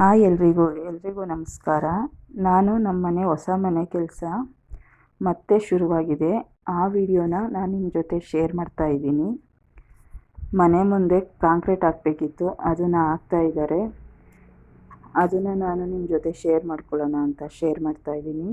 Hi ಎಲ್ರಿಗೂ ಎಲ್ರಿಗೂ ನಮಸ್ಕಾರ. ನಾನು ನಮ್ಮ ಮನೆ ಹೊಸ ಮನೆ ಕೆಲಸ ಮತ್ತೆ ಶುರುವಾಗಿದೆ. ಆ ವಿಡಿಯೋನ ನಾನು ನಿಮ್ಮ ಜೊತೆ ಶೇರ್ ಮಾಡ್ತಾ ಇದ್ದೀನಿ. ಮನೆ ಮುಂದೆ ಕಾಂಕ್ರೀಟ್ ಹಾಕಬೇಕಿತ್ತು, ಅದನ್ನು ಹಾಕ್ತಾ ಇದ್ದಾರೆ. ಅದನ್ನು ನಾನು ನಿಮ್ಮ ಜೊತೆ ಶೇರ್ ಮಾಡ್ಕೊಳ್ಳೋಣ ಅಂತ ಶೇರ್ ಮಾಡ್ತಾ ಇದ್ದೀನಿ.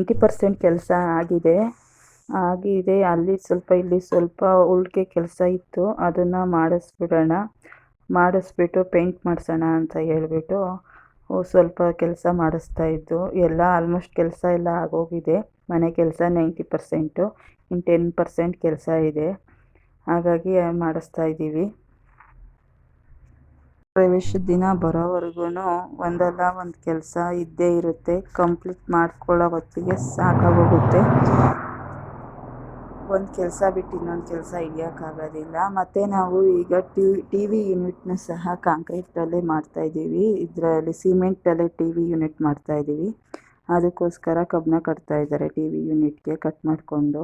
ನೈಂಟಿ ಪರ್ಸೆಂಟ್ ಕೆಲಸ ಆಗಿದೆ. ಆಗಿದೆ, ಅಲ್ಲಿ ಸ್ವಲ್ಪ, ಇಲ್ಲಿ ಸ್ವಲ್ಪ ಉಳಿಕೆ ಕೆಲಸ ಇತ್ತು. ಅದನ್ನು ಮಾಡಿಸ್ಬಿಡೋಣ, ಮಾಡಿಸ್ಬಿಟ್ಟು ಪೇಂಟ್ ಮಾಡಿಸೋಣ ಅಂತ ಹೇಳಿಬಿಟ್ಟು ಸ್ವಲ್ಪ ಕೆಲಸ ಮಾಡಿಸ್ತಾ ಇದ್ದು, ಎಲ್ಲ ಆಲ್ಮೋಸ್ಟ್ ಕೆಲಸ ಎಲ್ಲ ಆಗೋಗಿದೆ. ಮನೆ ಕೆಲಸ ನೈಂಟಿ ಪರ್ಸೆಂಟು ಇನ್ನು ಟೆನ್ ಪರ್ಸೆಂಟ್ ಕೆಲಸ ಇದೆ. ಹಾಗಾಗಿ ಮಾಡಿಸ್ತಾ ಇದ್ದೀವಿ. ಪ್ರವೇಶದ ದಿನ ಬರೋವರೆಗೂ ಒಂದಲ್ಲ ಒಂದು ಕೆಲಸ ಇದ್ದೇ ಇರುತ್ತೆ. ಕಂಪ್ಲೀಟ್ ಮಾಡ್ಕೊಳ್ಳೋ ಹೊತ್ತಿಗೆ ಸಾಕಾಗೋಗುತ್ತೆ. ಒಂದು ಕೆಲಸ ಬಿಟ್ಟು ಇನ್ನೊಂದು ಕೆಲಸ ಹಿಡಿಯೋಕ್ಕಾಗೋದಿಲ್ಲ. ಮತ್ತು ನಾವು ಈಗ ಟಿ ಟಿ ವಿ ಯೂನಿಟ್ನ ಸಹ ಕಾಂಕ್ರೀಟಲ್ಲೇ ಮಾಡ್ತಾಯಿದ್ದೀವಿ ಇದರಲ್ಲಿ ಸಿಮೆಂಟಲ್ಲೇ ಟಿ ವಿ ಯೂನಿಟ್ ಮಾಡ್ತಾಯಿದ್ದೀವಿ ಅದಕ್ಕೋಸ್ಕರ ಕಬ್ಬನ ಕಟ್ತಾ ಇದ್ದಾರೆ ಟಿ ವಿ ಯೂನಿಟ್ಗೆ ಕಟ್ ಮಾಡಿಕೊಂಡು.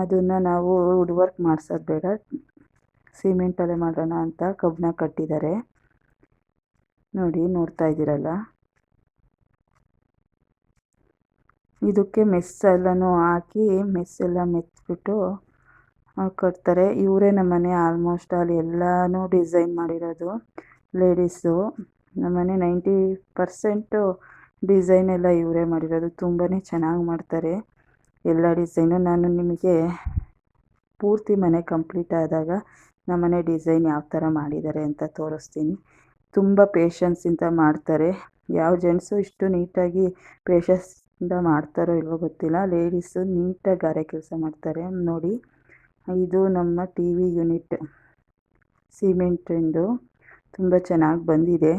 ಅದನ್ನು ನಾವು ವುಡ್ ವರ್ಕ್ ಮಾಡ್ಸೋದು ಬೇಡ. ಸಿಮೆಂಟಲ್ಲೇ ಮಾಡೋಣ ಅಂತ ಕಬ್ಬಿಣ ಕಟ್ಟಿದ್ದಾರೆ. ನೋಡಿ, ನೋಡ್ತಾ ಇದ್ದೀರಲ್ಲ? ಇದಕ್ಕೆ ಮೆಸ್ ಎಲ್ಲನೂ ಹಾಕಿ ಮೆಸ್ಸೆಲ್ಲ ಎಲ್ಲ ಮೆತ್ಬಿಟ್ಟು ಕಟ್ತಾರೆ. ಇವರೇ ನಮ್ಮನೆ ಆಲ್ಮೋಸ್ಟ್ ಅಲ್ಲಿ ಎಲ್ಲನೂ ಡಿಸೈನ್ ಮಾಡಿರೋದು ಲೇಡೀಸು ನಮ್ಮನೆ ನೈಂಟಿ ಪರ್ಸೆಂಟು ಡಿಸೈನ್ ಎಲ್ಲ ಇವರೇ ಮಾಡಿರೋದು. ತುಂಬಾ ಚೆನ್ನಾಗಿ ಮಾಡ್ತಾರೆ. ಎಲ್ಲ ಡಿಸೈನು ನಾನು ನಿಮಗೆ ಪೂರ್ತಿ ಮನೆ ಕಂಪ್ಲೀಟ್ ಆದಾಗ ನಮ್ಮನೆ ಡಿಸೈನ್ ಯಾವ ಥರ ಮಾಡಿದ್ದಾರೆ ಅಂತ ತೋರಿಸ್ತೀನಿ. ತುಂಬ ಪೇಷನ್ಸಿಂದ ಮಾಡ್ತಾರೆ. ಯಾವ ಜೆಂಟ್ಸು ಇಷ್ಟು ನೀಟಾಗಿ ಪೇಷನ್ಸಿಂದ ಮಾಡ್ತಾರೋ ಇಲ್ವೋ ಗೊತ್ತಿಲ್ಲ. ಲೇಡೀಸು ನೀಟಾಗಿ ಗಾರೆ ಕೆಲಸ ಮಾಡ್ತಾರೆ. ನೋಡಿ, ಇದು ನಮ್ಮ ಟಿ ವಿ ಯೂನಿಟ್ ಸಿಮೆಂಟಿಂದು ತುಂಬ ಚೆನ್ನಾಗಿ ಬಂದಿದೆ.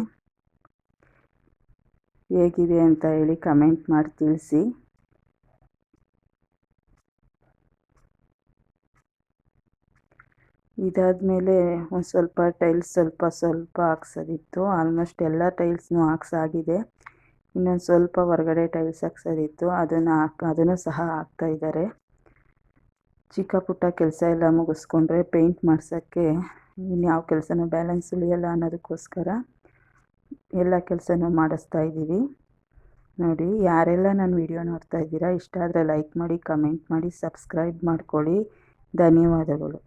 ಹೇಗಿದೆ ಅಂತ ಹೇಳಿ ಕಮೆಂಟ್ ಮಾಡಿ ತಿಳಿಸಿ. ಇದಾದಮೇಲೆ ಒಂದು ಸ್ವಲ್ಪ ಟೈಲ್ಸ್ ಸ್ವಲ್ಪ ಸ್ವಲ್ಪ ಹಾಕ್ಸೋದಿತ್ತು. ಆಲ್ಮೋಸ್ಟ್ ಎಲ್ಲ ಟೈಲ್ಸ್ನೂ ಹಾಕ್ಸಾಗಿದೆ. ಇನ್ನೊಂದು ಸ್ವಲ್ಪ ಹೊರಗಡೆ ಟೈಲ್ಸ್ ಹಾಕ್ಸೋದಿತ್ತು. ಅದನ್ನು ಹಾಕ್, ಅದನ್ನು ಸಹ ಹಾಕ್ತಾಯಿದ್ದಾರೆ ಚಿಕ್ಕ ಪುಟ್ಟ ಕೆಲಸ ಎಲ್ಲ ಮುಗಿಸ್ಕೊಂಡ್ರೆ ಪೇಂಟ್ ಮಾಡ್ಸೋಕ್ಕೆ ಇನ್ಯಾವ ಕೆಲಸನೂ ಬ್ಯಾಲೆನ್ಸ್ ಉಳಿಯಲ್ಲ ಅನ್ನೋದಕ್ಕೋಸ್ಕರ ಎಲ್ಲ ಕೆಲಸನೂ ಮಾಡಿಸ್ತಾ ಇದ್ದೀವಿ. ನೋಡಿ, ಯಾರೆಲ್ಲ ನನ್ನ ವಿಡಿಯೋ ನೋಡ್ತಾ ಇದ್ದೀರಾ, ಇಷ್ಟ ಆದರೆ ಲೈಕ್ ಮಾಡಿ, ಕಮೆಂಟ್ ಮಾಡಿ, ಸಬ್ಸ್ಕ್ರೈಬ್ ಮಾಡ್ಕೊಳ್ಳಿ. ಧನ್ಯವಾದಗಳು.